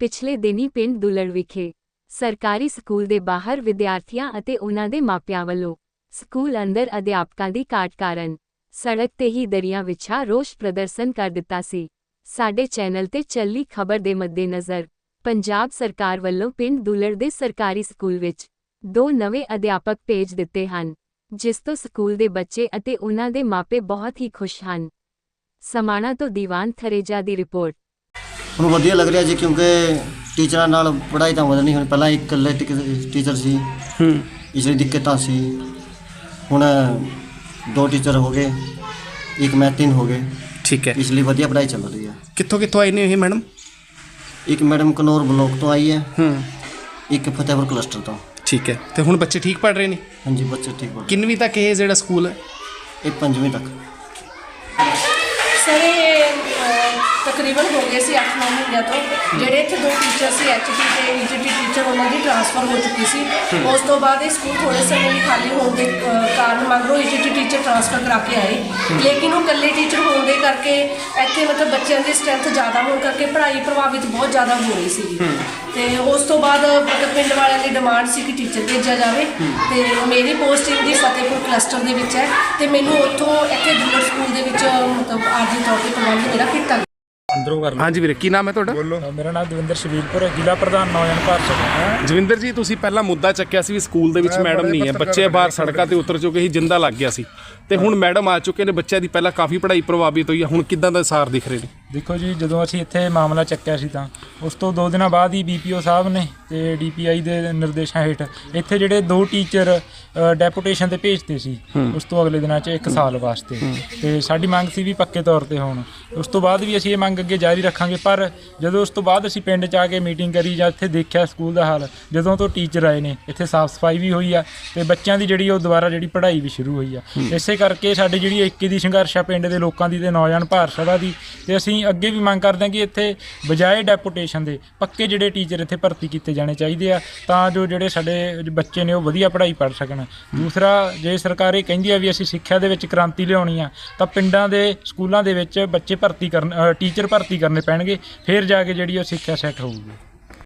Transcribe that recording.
ਪਿਛਲੇ ਦਿਨੀ ਪਿੰਡ ਦੁਲੜ ਵਿਖੇ ਸਰਕਾਰੀ ਸਕੂਲ ਦੇ ਬਾਹਰ ਵਿਦਿਆਰਥੀਆਂ ਅਤੇ ਉਹਨਾਂ ਦੇ ਮਾਪਿਆਂ ਵੱਲੋਂ ਸਕੂਲ ਅੰਦਰ ਅਧਿਆਪਕਾਂ ਦੀ ਘਾਟ ਕਾਰਨ ਸੜਕ ਤੇ ਹੀ ਦਰਿਆ ਵਿਛਾ ਰੋਸ ਪ੍ਰਦਰਸ਼ਨ ਕਰ ਦਿੱਤਾ ਸੀ। ਸਾਡੇ ਚੈਨਲ ਤੇ ਚੱਲੀ ਖਬਰ ਦੇ ਮੱਦੇਨਜ਼ਰ ਪੰਜਾਬ ਸਰਕਾਰ ਵੱਲੋਂ ਪਿੰਡ ਦੁਲੜ ਦੇ ਸਰਕਾਰੀ ਸਕੂਲ ਵਿੱਚ ਦੋ ਨਵੇਂ ਅਧਿਆਪਕ ਭੇਜ ਦਿੱਤੇ ਹਨ, ਜਿਸ ਤੋਂ ਸਕੂਲ ਦੇ ਬੱਚੇ ਅਤੇ ਉਹਨਾਂ ਦੇ ਮਾਪੇ ਬਹੁਤ ਹੀ ਖੁਸ਼ ਹਨ। ਸਮਾਣਾ ਤੋਂ ਦੀਵਾਨ ਥਰੇਜਾ ਦੀ ਰਿਪੋਰਟ। ਹੁਣ ਵਧੀਆ ਲੱਗ ਰਿਹਾ ਜੀ ਕਿਉਂਕਿ ਟੀਚਰਾਂ ਨਾਲ ਪੜ੍ਹਾਈ ਤਾਂ ਵਧਣੀ ਹੁਣ ਪਹਿਲਾਂ ਇੱਕ ਇਕੱਲੇ ਟੀਕ- ਟੀਚਰ ਸੀ। ਹੂੰ। ਇਸ ਲਈ ਦਿੱਕਤਾਂ ਸੀ। ਹੁਣ ਦੋ ਟੀਚਰ ਹੋ ਗਏ ਇੱਕ ਮੈਂ ਤਿੰਨ ਹੋ ਗਏ। ਠੀਕ ਹੈ। ਇਸ ਲਈ ਵਧੀਆ ਪੜ੍ਹਾਈ ਚੱਲ ਰਹੀ ਹੈ। ਕਿੱਥੋਂ ਕਿੱਥੋਂ ਆਏ ਨੇ ਇਹ ਮੈਡਮ? ਇੱਕ ਮੈਡਮ ਕਨੌਰ ਬਲੋਕ ਤੋਂ ਆਈ ਹੈ। ਹੂੰ। ਇੱਕ ਫਤਿਹਪੁਰ ਕਲਸਟਰ ਤੋਂ। ਠੀਕ ਹੈ। ਤੇ ਹੁਣ ਬੱਚੇ ਠੀਕ ਪੜ ਰਹੇ ਨੇ? ਹਾਂਜੀ ਬੱਚੇ ਠੀਕ ਪੜ੍ਹ ਕਿੰਨਵੀਂ ਤੱਕ ਇਹ ਜਿਹੜਾ ਸਕੂਲ ਹੈ? ਇਹ ਪੰਜਵੀਂ ਤੱਕ। ਸਰ ਇਹ ਤਕਰੀਬਨ ਹੋ ਗਏ ਸੀ 8-9 ਮਹੀਨਿਆਂ ਤੋਂ। ਜਿਹੜੇ ਇੱਥੇ ਦੋ ਟੀਚਰ ਸੀ ਐਚਟੀ ਤੇ ਈਜੀਟੀ ਟੀਚਰ ਉਹਨਾਂ ਦੀ ਟ੍ਰਾਂਸਫਰ ਹੋ ਚੁੱਕੀ ਸੀ। ਉਸ ਤੋਂ ਬਾਅਦ ਇਹ ਸਕੂਲ ਥੋੜੇ ਸਮੇਂ ਲਈ ਖਾਲੀ ਹੋਣ ਦੇ ਕਾਰਨ ਮਗਰੋਂ ਈਜੀਟੀ ਟੀਚਰ ਟ੍ਰਾਂਸਫਰ ਕਰਾ ਕੇ ਆਏ। ਲੇਕਿਨ ਉਹ ਇਕੱਲੇ ਟੀਚਰ ਹੋਣ ਦੇ ਕਰਕੇ ਇੱਥੇ ਮਤਲਬ ਬੱਚਿਆਂ ਦੀ ਸਟਰੈਂਥ ਜ਼ਿਆਦਾ ਹੋਣ ਕਰਕੇ ਪੜ੍ਹਾਈ ਪ੍ਰਭਾਵਿਤ ਬਹੁਤ ਜ਼ਿਆਦਾ ਹੋ ਰਹੀ ਸੀ। ਤੇ ਉਸ ਤੋਂ ਬਾਅਦ ਮਤਲਬ ਪਿੰਡ ਵਾਲਿਆਂ ਦੀ ਡਿਮਾਂਡ ਸੀ ਕਿ ਟੀਚਰ ਭੇਜਿਆ ਜਾਵੇ। ਤੇ ਮੇਰੀ ਪੋਸਟਿੰਗ ਦੀ ਫਤਿਹਪੁਰ ਕਲਸਟਰ ਦੇ ਵਿੱਚ ਹੈ। ਤੇ ਮੈਨੂੰ ਉੱਥੋਂ ਇੱਥੇ ਦੁੱਲਰ ਸਕੂਲ ਦੇ ਵਿੱਚ ਮਤਲਬ ਆਰਜੀ ਤੌਰ ਤੇ ਪ੍ਰਬੰਧ ਮੇਰਾ ਕੀਤਾ ਗਿਆ। ਅੰਦਰੋਂ ਕਰ ਹਾਂਜੀ ਵੀਰੇ ਕੀ ਨਾਮ ਹੈ ਤੁਹਾਡਾ? ਲਓ ਮੇਰਾ ਨਾਮ ਦਵਿੰਦਰ ਸ਼ਬੀਲਪੁਰ ਹੈ ਜ਼ਿਲ੍ਹਾ ਪ੍ਰਧਾਨ ਨੌਜਵਾਨ ਭਾਰਤ ਜਵਿੰਦਰ ਜੀ ਤੁਸੀਂ ਪਹਿਲਾਂ ਮੁੱਦਾ ਚੱਕਿਆ ਸੀ ਵੀ ਸਕੂਲ ਦੇ ਵਿੱਚ ਮੈਡਮ ਨਹੀਂ ਹੈ ਬੱਚੇ ਬਾਹਰ ਸੜਕਾਂ ਤੇ ਉਤਰ ਚੁੱਕੇ ਸੀ ਜਿੰਦਾ ਲੱਗ ਗਿਆ ਸੀ। ਤੇ ਹੁਣ ਮੈਡਮ ਆ ਚੁੱਕੇ ਨੇ ਬੱਚਿਆਂ ਦੀ ਪਹਿਲਾਂ ਕਾਫੀ ਪੜ੍ਹਾਈ ਪ੍ਰਭਾਵਿਤ ਹੋਈ ਹੈ ਹੁਣ ਕਿੱਦਾਂ ਦਾ ਸਾਰ ਦਿਖ ਰਹੇ ਨੇ? ਦੇਖੋ ਜੀ ਜਦੋਂ ਅਸੀਂ ਇੱਥੇ ਮਾਮਲਾ ਚੱਕਿਆ ਸੀ ਤਾਂ ਉਸ ਤੋਂ 2 ਦਿਨਾਂ ਬਾਅਦ ਹੀ ਬੀਪੀਓ ਸਾਹਿਬ ਨੇ ਤੇ ਡੀਪੀਆਈ ਦੇ ਨਿਰਦੇਸ਼ਾਂ ਹੇਠ ਇੱਥੇ ਜਿਹੜੇ ਦੋ ਟੀਚਰ ਡੈਪੂਟੇਸ਼ਨ ਤੇ ਭੇਜਤੇ ਸੀ ਉਸ ਤੋਂ ਅਗਲੇ ਦਿਨਾਂ 'ਚ 1 ਸਾਲ ਵਾਸਤੇ। ਤੇ ਸਾਡੀ ਮੰਗ ਸੀ ਵੀ ਪੱਕੇ ਤੌਰ ਤੇ ਹੋਣ। ਉਸ ਤੋਂ ਬਾਅਦ ਵੀ ਅਸੀਂ ਇਹ ਮੰਗ ਅੱਗੇ ਜਾਰੀ ਰੱਖਾਂਗੇ ਪਰ ਜਦੋਂ ਉਸ ਤੋਂ ਬਾਅਦ ਅਸੀਂ ਪਿੰਡ 'ਚ ਆ ਕੇ ਮੀਟਿੰਗ ਕਰੀ ਜਾਂ ਇੱਥੇ ਦੇਖਿਆ ਸਕੂਲ ਦਾ ਹਾਲ ਜਦੋਂ ਤੋਂ ਟੀਚਰ ਆਏ ਨੇ ਇੱਥੇ ਸਾਫ਼ ਸਫ਼ਾਈ ਵੀ ਹੋਈ ਆ ਤੇ ਬੱਚਿਆਂ ਦੀ ਜਿਹੜੀ ਉਹ ਦੁਬਾਰਾ ਜਿਹੜੀ ਪੜ੍ਹਾਈ ਵੀ ਸ਼ੁਰੂ ਹੋਈ ਆ। ਇਸੇ ਕਰਕੇ ਸਾਡੀ ਜਿਹੜੀ ਏਕੇ ਦੀ ਸੰਘਰਸ਼ ਆ ਪਿੰਡ ਦੇ ਲੋਕਾਂ ਦੀ ਤੇ ਨੌਜਵਾਨ ਭਾਰਤ ਸਭਾ ਦੀ ਤੇ ਅਸੀਂ ਅੱਗੇ ਵੀ ਮੰਗ ਕਰਦੇ ਹਾਂ ਕਿ ਇੱਥੇ ਬਜਾਏ ਡੈਪੂਟੇਸ਼ਨ ਦੇ ਪੱਕੇ ਜਿਹੜੇ ਟੀਚਰ ਇੱਥੇ ਭਰਤੀ ਕੀਤੇ ਜਾਣੇ ਚਾਹੀਦੇ ਆ, ਤਾਂ ਜੋ ਜਿਹੜੇ ਸਾਡੇ ਬੱਚੇ ਨੇ ਉਹ ਵਧੀਆ ਪੜ੍ਹਾਈ ਪੜ੍ਹ ਸਕਣ। ਦੂਸਰਾ, ਜੇ ਸਰਕਾਰ ਇਹ ਕਹਿੰਦੀ ਆ ਵੀ ਅਸੀਂ ਸਿੱਖਿਆ ਦੇ ਵਿੱਚ ਕ੍ਰਾਂਤੀ ਲਿਆਉਣੀ ਆ, ਤਾਂ ਪਿੰਡਾਂ ਦੇ ਸਕੂਲਾਂ ਦੇ ਵਿੱਚ ਬੱਚੇ ਭਰਤੀ ਕਰਨ ਟੀਚਰ ਭਰਤੀ ਕਰਨੇ ਪੈਣਗੇ, ਫਿਰ ਜਾ ਕੇ ਜਿਹੜੀ ਉਹ ਸਿੱਖਿਆ ਸੈੱਟ ਹੋਊਗੀ।